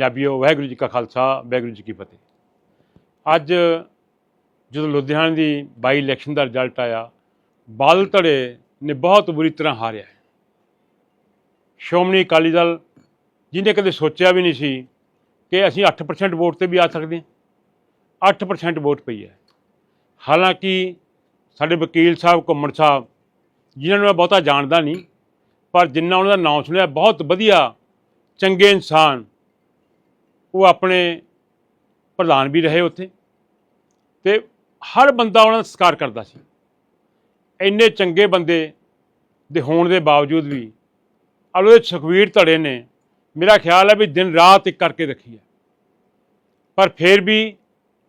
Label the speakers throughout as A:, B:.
A: ਪੰਜਾਬੀਓ ਵਾਹਿਗੁਰੂ ਜੀ ਕਾ ਖਾਲਸਾ, ਵਾਹਿਗੁਰੂ ਜੀ ਕੀ ਫਤਿਹ ਅੱਜ ਜਦੋਂ ਲੁਧਿਆਣੇ ਦੀ ਬਾਈ ਇਲੈਕਸ਼ਨ ਦਾ ਰਿਜ਼ਲਟ ਆਇਆ, ਬਾਦਲ ਧੜੇ ਨੇ ਬਹੁਤ ਬੁਰੀ ਤਰ੍ਹਾਂ ਹਾਰਿਆ ਹੈ। ਸ਼੍ਰੋਮਣੀ ਅਕਾਲੀ ਦਲ, ਜਿਹਨੇ ਕਦੇ ਸੋਚਿਆ ਵੀ ਨਹੀਂ ਸੀ ਕਿ ਅਸੀਂ 8% ਵੋਟ ਤੇ ਵੀ ਆ ਸਕਦੇ ਹਾਂ 8% ਵੋਟ ਪਈ ਹੈ ਹਾਲਾਂਕਿ ਸਾਡੇ ਵਕੀਲ ਸਾਹਿਬ, ਘੁੰਮਣ ਸਾਹਿਬ, ਜਿਨ੍ਹਾਂ ਨੂੰ ਮੈਂ ਬਹੁਤਾ ਜਾਣਦਾ ਨਹੀਂ, ਪਰ ਜਿੰਨਾ ਉਹਨਾਂ ਦਾ ਨਾਮ ਸੁਣਿਆ, ਬਹੁਤ ਵਧੀਆ, ਚੰਗੇ ਇਨਸਾਨ ਉਹ ਆਪਣੇ ਪ੍ਰਧਾਨ ਵੀ ਰਹੇ ਉੱਥੇ ਤੇ ਹਰ ਬੰਦਾ ਉਹਨਾਂ ਦਾ ਸਤਿਕਾਰ ਕਰਦਾ ਸੀ। ਇੰਨੇ ਚੰਗੇ ਬੰਦੇ ਦੇ ਹੋਣ ਦੇ ਬਾਵਜੂਦ ਵੀ ਅਲੋ ਸੁਖਵੀਰ ਧੜੇ ਨੇ ਮੇਰਾ ਖਿਆਲ ਹੈ ਵੀ ਦਿਨ ਰਾਤ ਇੱਕ ਕਰਕੇ ਰੱਖੀ ਹੈ। ਪਰ ਫਿਰ ਵੀ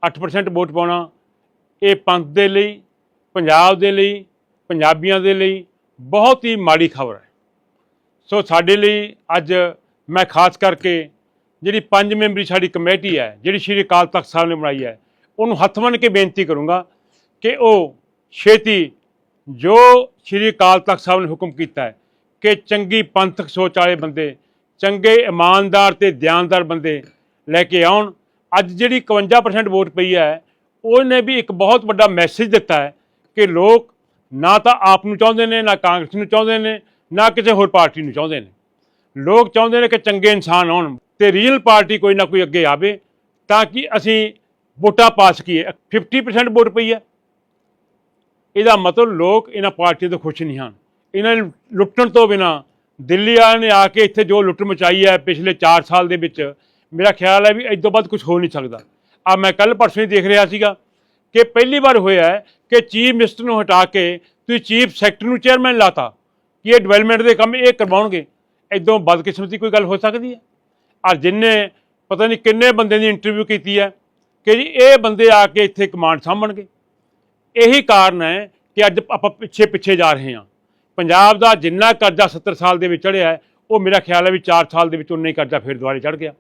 A: 8% ਵੋਟ ਪਾਉਣਾ ਇਹ ਪੰਥ ਦੇ ਲਈ, ਪੰਜਾਬ ਦੇ ਲਈ, ਪੰਜਾਬੀਆਂ ਦੇ ਲਈ ਬਹੁਤ ਹੀ ਮਾੜੀ ਖਬਰ ਹੈ। ਸੋ ਸਾਡੇ ਲਈ ਅੱਜ ਮੈਂ ਖਾਸ ਕਰਕੇ ਜਿਹੜੀ ਪੰਜ ਮੈਂਬਰੀ ਸਾਡੀ ਕਮੇਟੀ ਹੈ, ਜਿਹੜੀ ਸ਼੍ਰੀ ਅਕਾਲ ਤਖਤ ਸਾਹਿਬ ਨੇ ਬਣਾਈ ਹੈ, ਉਹਨੂੰ ਹੱਥ ਬੰਨ੍ਹ ਕੇ ਬੇਨਤੀ ਕਰੂੰਗਾ ਕਿ ਉਹ ਛੇਤੀ ਜੋ ਸ਼੍ਰੀ ਅਕਾਲ ਤਖਤ ਸਾਹਿਬ ਨੇ ਹੁਕਮ ਕੀਤਾ ਹੈ ਕਿ ਚੰਗੀ ਪੰਥਕ ਸੋਚ ਵਾਲੇ ਬੰਦੇ, ਚੰਗੇ ਇਮਾਨਦਾਰ ਤੇ ਦਿਆਨਦਾਰ ਬੰਦੇ ਲੈ ਕੇ ਆਉਣ। ਅੱਜ ਜਿਹੜੀ 51% ਵੋਟ ਪਈ ਹੈ, ਉਹਨੇ ਵੀ ਇੱਕ ਬਹੁਤ ਵੱਡਾ ਮੈਸੇਜ ਦਿੱਤਾ ਹੈ ਕਿ ਲੋਕ ਨਾ ਤਾਂ ਆਪ ਨੂੰ ਚਾਹੁੰਦੇ ਨੇ, ਨਾ ਕਾਂਗਰਸ ਨੂੰ ਚਾਹੁੰਦੇ ਨੇ, ਨਾ ਕਿਸੇ ਹੋਰ ਪਾਰਟੀ ਨੂੰ ਚਾਹੁੰਦੇ ਨੇ। ਲੋਕ ਚਾਹੁੰਦੇ ਨੇ ਕਿ ਚੰਗੇ ਇਨਸਾਨ ਆਉਣ ਤੇ ਰੀਅਲ ਪਾਰਟੀ ਕੋਈ ਨਾ ਕੋਈ ਅੱਗੇ ਆਵੇ ਤਾਂ ਕਿ ਅਸੀਂ ਵੋਟਾਂ ਪਾ ਸਕੀਏ 50% ਵੋਟ ਪਈ ਹੈ। ਇਹਦਾ ਮਤਲਬ ਲੋਕ ਇਹਨਾਂ ਪਾਰਟੀਆਂ ਤੋਂ ਖੁਸ਼ ਨਹੀਂ ਹਨ। ਇਹਨਾਂ ਨੂੰ ਲੁੱਟਣ ਤੋਂ ਬਿਨਾ ਦਿੱਲੀ ਵਾਲਿਆਂ ਨੇ ਆ ਕੇ ਇੱਥੇ ਜੋ ਲੁੱਟ ਮਚਾਈ ਹੈ ਪਿਛਲੇ 4 ਸਾਲ ਦੇ ਵਿੱਚ, ਮੇਰਾ ਖਿਆਲ ਹੈ ਵੀ ਇਸ ਤੋਂ ਬਾਅਦ ਕੁਝ ਹੋ ਨਹੀਂ ਸਕਦਾ। ਆ ਮੈਂ ਕੱਲ ਪਰਸੋਂ ਹੀ ਦੇਖ ਰਿਹਾ ਸੀਗਾ ਕਿ ਪਹਿਲੀ ਵਾਰ ਹੋਇਆ ਹੈ ਕਿ ਚੀਫ ਮਿਨਿਸਟਰ ਨੂੰ ਹਟਾ ਕੇ ਤੁਸੀਂ ਚੀਫ ਸੈਕਟਰੀ ਨੂੰ ਚੇਅਰਮੈਨ ਲਾਤਾ ਕਿ ਇਹ ਡਿਵੈਲਪਮੈਂਟ ਦੇ ਕੰਮ ਇਹ ਕਰਵਾਉਣਗੇ। ਇਦੋਂ ਬਦਕਿਸਮਤੀ ਕੋਈ ਗੱਲ ਹੋ ਸਕਦੀ ਹੈ? ਔਰ ਜਿਨਨੇ ਪਤਾ ਨਹੀਂ ਕਿੰਨੇ ਬੰਦੇ ਦੀ ਇੰਟਰਵਿਊ ਕੀਤੀ ਹੈ ਕਿ ਜੀ ਇਹ ਬੰਦੇ ਆ ਕੇ ਇੱਥੇ ਕਮਾਂਡ ਸਾਂਭਣਗੇ। ਇਹੀ ਕਾਰਨ ਹੈ ਕਿ ਅੱਜ ਆਪਾਂ ਪਿੱਛੇ ਪਿੱਛੇ ਜਾ ਰਹੇ ਹਾਂ। ਪੰਜਾਬ ਦਾ ਜਿੰਨਾ ਕਰਜ਼ਾ 70 ਸਾਲ ਦੇ ਵਿੱਚ ਚੜਿਆ ਉਹ ਮੇਰਾ ਖਿਆਲ ਹੈ ਵੀ 4 ਸਾਲ ਦੇ ਵਿੱਚ ਉਨਾ ਹੀ ਕਰਜ਼ਾ ਫਿਰ ਦੁਬਾਰੇ ਚੜ ਗਿਆ।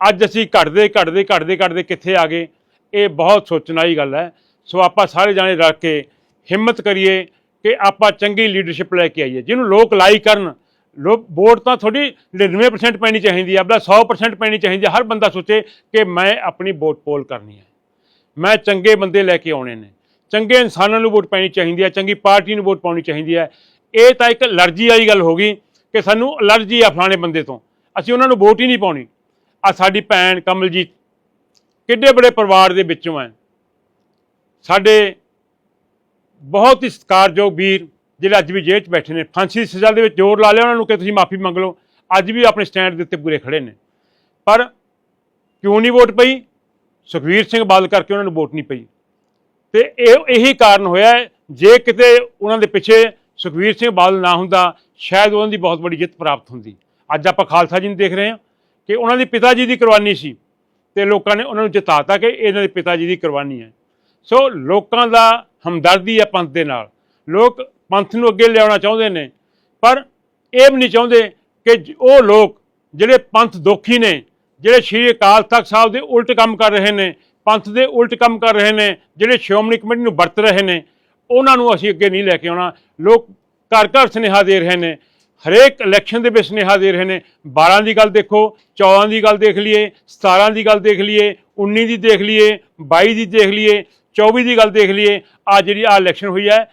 A: ਅੱਜ ਅਸੀਂ ਘਟਦੇ ਘਟਦੇ ਘਟਦੇ ਘਟਦੇ ਕਿੱਥੇ ਆ ਗਏ? ਇਹ ਬਹੁਤ ਸੋਚਣ ਵਾਲੀ ਗੱਲ ਹੈ। ਸੋ ਆਪਾਂ ਸਾਰੇ ਜਾਣੇ ਰਲ ਕੇ ਹਿੰਮਤ ਕਰੀਏ ਕਿ ਆਪਾਂ ਚੰਗੀ ਲੀਡਰਸ਼ਿਪ ਲੈ ਕੇ ਆਈਏ। ਜਿਹਨੂੰ ਲੋਕ ਲਾਈ ਕਰਨ ਲੋਕ ਵੋਟ ਤਾਂ ਥੋੜੀ 99% ਪੈਣੀ ਚਾਹੀਦੀ ਹੈ ਆਪਣਾ 100% ਪੈਣੀ ਚਾਹੀਦੀ ਹੈ ਹਰ ਬੰਦਾ ਸੋਚੇ ਕਿ ਮੈਂ ਆਪਣੀ ਵੋਟ ਪੋਲ ਕਰਨੀ ਹੈ ਮੈਂ ਚੰਗੇ ਬੰਦੇ ਲੈ ਕੇ ਆਉਣੇ ਨੇ। ਚੰਗੇ ਇਨਸਾਨਾਂ ਨੂੰ ਵੋਟ ਪੈਣੀ ਚਾਹੀਦੀ ਹੈ ਚੰਗੀ ਪਾਰਟੀ ਨੂੰ ਵੋਟ ਪਾਉਣੀ ਚਾਹੀਦੀ ਹੈ ਇਹ ਤਾਂ ਇੱਕ ਅਲਰਜੀ ਵਾਲੀ ਗੱਲ ਹੋ ਗਈ ਕਿ ਸਾਨੂੰ ਅਲਰਜੀ ਆ ਫਲਾਣੇ ਬੰਦੇ ਤੋਂ। ਅਸੀਂ ਉਹਨਾਂ ਨੂੰ ਵੋਟ ਹੀ ਨਹੀਂ ਪਾਉਣੀ। ਆ ਸਾਡੀ ਭੈਣ ਕਮਲਜੀਤ ਕਿੱਡੇ ਬੜੇ ਪਰਿਵਾਰ ਦੇ ਵਿੱਚੋਂ ਹੈ। ਸਾਡੇ ਬਹੁਤ ਹੀ ਸਤਿਕਾਰਯੋਗ ਵੀਰ ਜਿਹੜੇ ਅੱਜ ਵੀ ਜੇਲ੍ਹ 'ਚ ਬੈਠੇ ਨੇ, ਫਾਂਸੀ ਦੀ ਸਜ਼ਾ ਦੇ ਵਿੱਚ ਜ਼ੋਰ ਲਾ ਲਿਆ ਉਹਨਾਂ ਨੂੰ ਕਿ ਤੁਸੀਂ ਮਾਫੀ ਮੰਗ ਲਓ। ਅੱਜ ਵੀ ਆਪਣੇ ਸਟੈਂਡ ਦੇ ਉੱਤੇ ਪੂਰੇ ਖੜੇ ਨੇ। ਪਰ ਕਿਉਂ ਨਹੀਂ ਵੋਟ ਪਈ? ਸੁਖਵੀਰ ਸਿੰਘ ਬਾਦਲ ਕਰਕੇ ਉਹਨਾਂ ਨੂੰ ਵੋਟ ਨਹੀਂ ਪਈ। ਤੇ ਇਹ ਇਹੀ ਕਾਰਨ ਹੋਇਆ ਜੇ ਕਿਤੇ ਉਹਨਾਂ ਦੇ ਪਿੱਛੇ ਸੁਖਵੀਰ ਸਿੰਘ ਬਾਦਲ ਨਾ ਹੁੰਦਾ, ਸ਼ਾਇਦ ਉਹਨਾਂ ਦੀ ਬਹੁਤ ਵੱਡੀ ਜਿੱਤ ਪ੍ਰਾਪਤ ਹੁੰਦੀ। ਅੱਜ ਆਪਾਂ ਖਾਲਸਾ ਜੀ ਨੂੰ ਦੇਖ ਰਹੇ ਹਾਂ ਕਿ ਉਹਨਾਂ ਦੇ ਪਿਤਾ ਜੀ ਦੀ ਕੁਰਬਾਨੀ ਸੀ ਤੇ ਲੋਕਾਂ ਨੇ ਉਹਨਾਂ ਨੂੰ ਜਿਤਾਤਾ ਕਿ ਇਹਨਾਂ ਦੇ ਪਿਤਾ ਜੀ ਦੀ ਕੁਰਬਾਨੀ ਹੈ। ਸੋ ਲੋਕਾਂ ਦਾ ਹਮਦਰਦੀ ਹੈ ਪੰਥ ਦੇ ਨਾਲ। ਲੋਕ ਪੰਥ ਨੂੰ ਅੱਗੇ ਲਿਆਉਣਾ ਚਾਹੁੰਦੇ ਨੇ। ਪਰ ਇਹ ਵੀ ਨਹੀਂ ਚਾਹੁੰਦੇ ਕਿ ਉਹ ਲੋਕ ਜਿਹੜੇ ਪੰਥ ਦੋਖੀ ਨੇ, ਜਿਹੜੇ ਸ਼੍ਰੀ ਅਕਾਲ ਤਖਤ ਸਾਹਿਬ ਦੇ ਉਲਟ ਕੰਮ ਕਰ ਰਹੇ ਨੇ, ਪੰਥ ਦੇ ਉਲਟ ਕੰਮ ਕਰ ਰਹੇ ਨੇ, ਜਿਹੜੇ ਸ਼੍ਰੋਮਣੀ ਕਮੇਟੀ ਨੂੰ ਵਰਤ ਰਹੇ ਨੇ, ਉਹਨਾਂ ਨੂੰ ਅਸੀਂ ਅੱਗੇ ਨਹੀਂ ਲੈ ਕੇ ਆਉਣਾ। ਲੋਕ ਘਰ ਘਰ ਸੁਨੇਹਾ ਦੇ ਰਹੇ ਨੇ, ਹਰੇਕ ਇਲੈਕਸ਼ਨ ਦੇ ਵਿੱਚ ਸੁਨੇਹਾ ਦੇ ਰਹੇ ਨੇ 12 ਦੀ ਗੱਲ ਦੇਖੋ 14 ਦੀ ਗੱਲ ਦੇਖ ਲਈਏ 17 ਦੀ ਗੱਲ ਦੇਖ ਲਈਏ 19 ਦੀ ਦੇਖ ਲਈਏ 22 ਦੀ ਦੇਖ ਲਈਏ 24 ਦੀ ਗੱਲ ਦੇਖ ਲਈਏ ਆ ਜਿਹੜੀ ਆ ਇਲੈਕਸ਼ਨ ਹੋਈ ਹੈ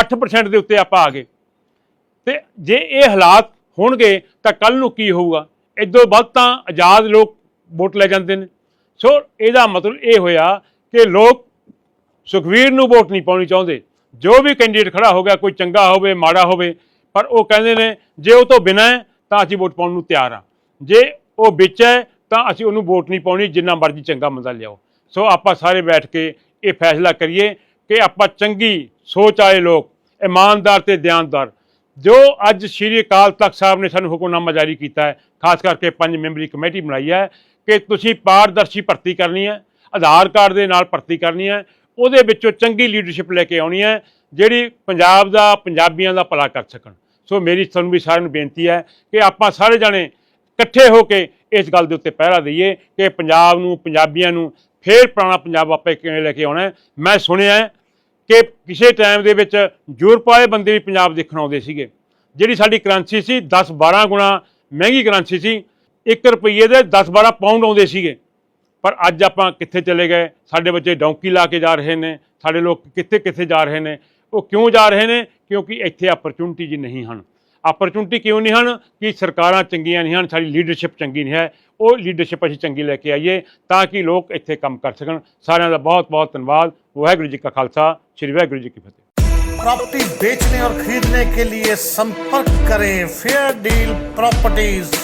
A: 8% ਦੇ ਉੱਤੇ ਆਪਾਂ ਆ ਗਏ। ਤੇ ਜੇ ਇਹ ਹਾਲਾਤ ਹੋਣਗੇ ਤਾਂ ਕੱਲ ਨੂੰ ਕੀ ਹੋਊਗਾ? ਇਦੋਂ ਵੱਧ ਤਾਂ ਆਜ਼ਾਦ ਲੋਕ ਵੋਟ ਲੈ ਜਾਂਦੇ ਨੇ। ਸੋ ਇਹਦਾ ਮਤਲਬ ਇਹ ਹੋਇਆ ਕਿ ਲੋਕ ਸੁਖਵੀਰ ਨੂੰ ਵੋਟ ਨਹੀਂ ਪਾਉਣੀ ਚਾਹੁੰਦੇ। ਜੋ ਵੀ ਕੈਂਡੀਡੇਟ ਖੜਾ ਹੋ ਗਿਆ, ਕੋਈ ਚੰਗਾ ਹੋਵੇ, ਮਾੜਾ ਹੋਵੇ, ਪਰ ਉਹ ਕਹਿੰਦੇ ਨੇ, ਜੇ ਉਹ ਤੋਂ ਬਿਨਾਂ ਹੈ, ਤਾਂ ਅਸੀਂ ਵੋਟ ਪਾਉਣ ਨੂੰ ਤਿਆਰ ਹਾਂ। ਜੇ ਉਹ ਵਿੱਚ ਹੈ, ਤਾਂ ਅਸੀਂ ਉਹਨੂੰ ਵੋਟ ਨਹੀਂ ਪਾਉਣੀ, ਜਿੰਨਾ ਮਰਜ਼ੀ ਚੰਗਾ ਬੰਦਾ ਲਿਆਓ। ਸੋ ਆਪਾਂ ਸਾਰੇ ਬੈਠ ਕੇ ਇਹ ਫੈਸਲਾ ਕਰੀਏ ਕਿ ਆਪਾਂ ਚੰਗੀ ਸੋਚ ਵਾਲੇ ਲੋਕ, ਇਮਾਨਦਾਰ ਤੇ ਦਿਆਨਦਾਰ। ਜੋ ਅੱਜ ਸ਼੍ਰੀ ਅਕਾਲ ਤਖਤ ਸਾਹਿਬ ਨੇ ਸਾਨੂੰ ਹੁਕਮਨਾਮਾ ਜਾਰੀ ਕੀਤਾ ਹੈ, ਖਾਸ ਕਰਕੇ ਪੰਜ ਮੈਂਬਰੀ ਕਮੇਟੀ ਬਣਾਈ ਹੈ, ਕਿ ਤੁਸੀਂ ਪਾਰਦਰਸ਼ੀ ਭਰਤੀ ਕਰਨੀ ਹੈ, ਆਧਾਰ ਕਾਰਡ ਦੇ ਨਾਲ ਭਰਤੀ ਕਰਨੀ ਹੈ, ਉਹਦੇ ਵਿੱਚੋਂ ਚੰਗੀ ਲੀਡਰਸ਼ਿਪ ਲੈ ਕੇ ਆਉਣੀ ਹੈ, ਜਿਹੜੀ ਪੰਜਾਬ ਦਾ, ਪੰਜਾਬੀਆਂ ਦਾ ਭਲਾ ਕਰ ਸਕਣ। ਸੋ ਮੇਰੀ ਤੁਹਾਨੂੰ ਵੀ ਸਾਰਿਆਂ ਨੂੰ ਬੇਨਤੀ ਹੈ ਕਿ ਆਪਾਂ ਸਾਰੇ ਜਾਣੇ ਇਕੱਠੇ ਹੋ ਕੇ ਇਸ ਗੱਲ ਦੇ ਉੱਤੇ ਪਹਿਰਾ ਦਈਏ ਕਿ ਪੰਜਾਬ ਨੂੰ, ਪੰਜਾਬੀਆਂ ਨੂੰ ਫੇਰ ਪੁਰਾਣਾ ਪੰਜਾਬ ਆਪੇ ਕਿਵੇਂ ਲੈ ਕੇ ਆਉਣਾ ਮੈਂ ਸੁਣਿਆ ਕਿ ਕਿਸੇ ਟਾਈਮ ਦੇ ਵਿੱਚ ਯੂਰਪ ਵਾਲੇ ਬੰਦੇ ਵੀ ਪੰਜਾਬ ਦੇਖਣ ਆਉਂਦੇ ਸੀਗੇ। ਜਿਹੜੀ ਸਾਡੀ ਕਰੰਸੀ ਸੀ 10 12 ਗੁਣਾ, ਮਹਿੰਗੀ ਕਰੰਸੀ ਸੀ 1 ਰੁਪਏ ਦੇ 10-12 ਪਾਉਂਡ ਆਉਂਦੇ ਸੀਗੇ। ਪਰ ਅੱਜ ਆਪਾਂ ਕਿੱਥੇ ਚਲੇ ਗਏ? ਸਾਡੇ ਬੱਚੇ ਡੌਂਕੀ ਲਾ ਕੇ ਜਾ ਰਹੇ ਨੇ, ਸਾਡੇ ਲੋਕ ਕਿੱਥੇ ਕਿੱਥੇ ਜਾ ਰਹੇ ਨੇ? ਉਹ ਕਿਉਂ ਜਾ ਰਹੇ ਨੇ? ਕਿਉਂਕਿ ਇੱਥੇ ਅਪਰਚੁਨਿਟੀ ਜੀ ਨਹੀਂ ਹਨ। ਅਪਰਚੁਨਿਟੀ ਕਿਉਂ ਨਹੀਂ ਹਨ ਕਿ ਸਰਕਾਰਾਂ ਚੰਗੀਆਂ ਨਹੀਂ ਹਨ ਸਾਡੀ ਲੀਡਰਸ਼ਿਪ ਚੰਗੀ ਨਹੀਂ ਹੈ ਉਹ ਲੀਡਰਸ਼ਿਪ ਅਸੀਂ ਚੰਗੀ ਲੈ ਕੇ ਆਈਏ ਤਾਂ ਕਿ ਲੋਕ ਇੱਥੇ ਕੰਮ ਕਰ ਸਕਣ ਸਾਰਿਆਂ ਦਾ ਬਹੁਤ ਬਹੁਤ ਧੰਨਵਾਦ ਵਾਹਿਗੁਰੂ ਜੀ ਕਾ ਖਾਲਸਾ ਸ੍ਰੀ ਵਾਹਿਗੁਰੂ ਜੀ ਕੀ ਫਤਿਹ
B: प्रॉपर्टी बेचने और खरीदने के लिए संपर्क करें फेयर डील प्रॉपर्टीज